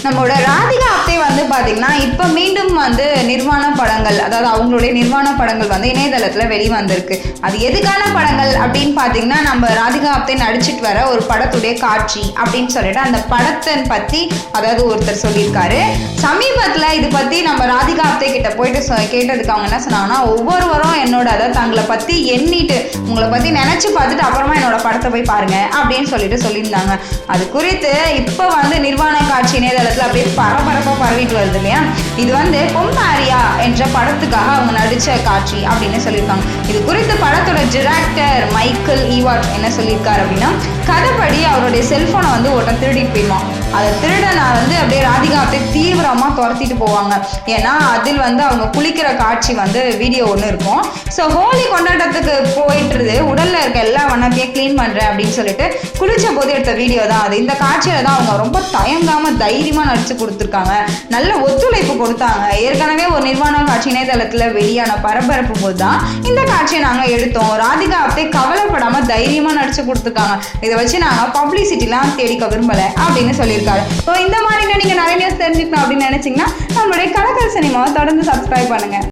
நம்மளோட ராதிகா அப்தே வந்து பாத்தீங்கன்னா இப்போ மீண்டும் வந்து நிர்வாண படங்கள் அதாவது அவங்களுடைய நிர்வாண படங்கள் வந்து இணையதளத்துல வெளிவந்திருக்கு. அது எதுக்கான படங்கள் அப்படின்னு பாத்தீங்கன்னா நம்ம ராதிகா அப்தே நடிச்சிட்டு வர ஒரு படத்துடைய காட்சி அப்படின்னு சொல்லிட்டு அந்த படத்தை பத்தி அதாவது ஒருத்தர் சொல்லியிருக்காரு. சமீபத்துல இது பத்தி நம்ம ராதிகா அப்தே கிட்ட போயிட்டு சொ- கேட்டதுக்கு அவங்க என்ன சொன்னாங்கன்னா ஒவ்வொருவரும் என்னோட அதாவது தங்களை பத்தி எண்ணிட்டு உங்களை பத்தி நினைச்சு பார்த்துட்டு அப்புறமா என்னோட படத்தை போய் பாருங்க அப்படின்னு சொல்லிட்டு சொல்லியிருந்தாங்க. அது குறித்து இப்போ வந்து நிர்வாண காட்சி இணையதளத்தில் அப்படியே பரபரப்பாக பரவிட்டு வருது இல்லையா? இது வந்து பொம்மாரியா என்ற படத்துக்காக அவங்க நடித்த காட்சி அப்படின்னு சொல்லியிருக்காங்க. இது குறித்து படத்தோட டிராக்டர் மைக்கேல் ஈவாட் என்ன சொல்லியிருக்காரு அப்படின்னா கதைப்படி அவருடைய செல்போனை வந்து ஒருத்தன் திருடிட்டு போயிடுவான். அதை திருடனை வந்து அப்படியே ராதிகா அப்படியே தீவிரமாக துரத்திட்டு போவாங்க. ஏன்னா அதில் வந்து அவங்க குளிக்கிற காட்சி வந்து வீடியோ ஒன்று இருக்கும். ஸோ ஹோலி கொண்டாட்டத்துக்கு போயிட்டுருது உடலில் இருக்க எல்லா வண்ணத்தையும் க்ளீன் பண்ணுறேன் அப்படின்னு சொல்லிட்டு குளிச்ச போது எடுத்த வீடியோ தான் அது. இந்த காட்சியில் தான் அவங்க ரொம்ப தயங்காமல் தைரியமாக நடிச்சு கொடுத்துருக்காங்க. நல்ல ஒத்துழைப்பு கொடுத்தாங்க. ஏற்கனவே ஒரு நிர்வாண காட்சி இணையதளத்தில் வெளியான பரபரப்பு போது தான் இந்த காட்சியை நாங்கள் எடுத்தோம். ராதிகா அப்படியே கவலைப்படாமல் தைரியமாக நடிச்சு கொடுத்துருக்காங்க. இதை வச்சு நாங்கள் பப்ளிசிட்டிலாம் தேடிக்க விரும்பலை அப்படின்னு சொல்லியிருக்காரு. ஸோ இந்த மாதிரி நீங்கள் நிறைய நியூஸ் தெரிஞ்சுக்கணும் அப்படின்னு நினச்சிங்கன்னா நம்மளுடைய கலக்கல் சினிமாவை தொடர்ந்து சப்ஸ்கிரைப் பண்ணுங்கள்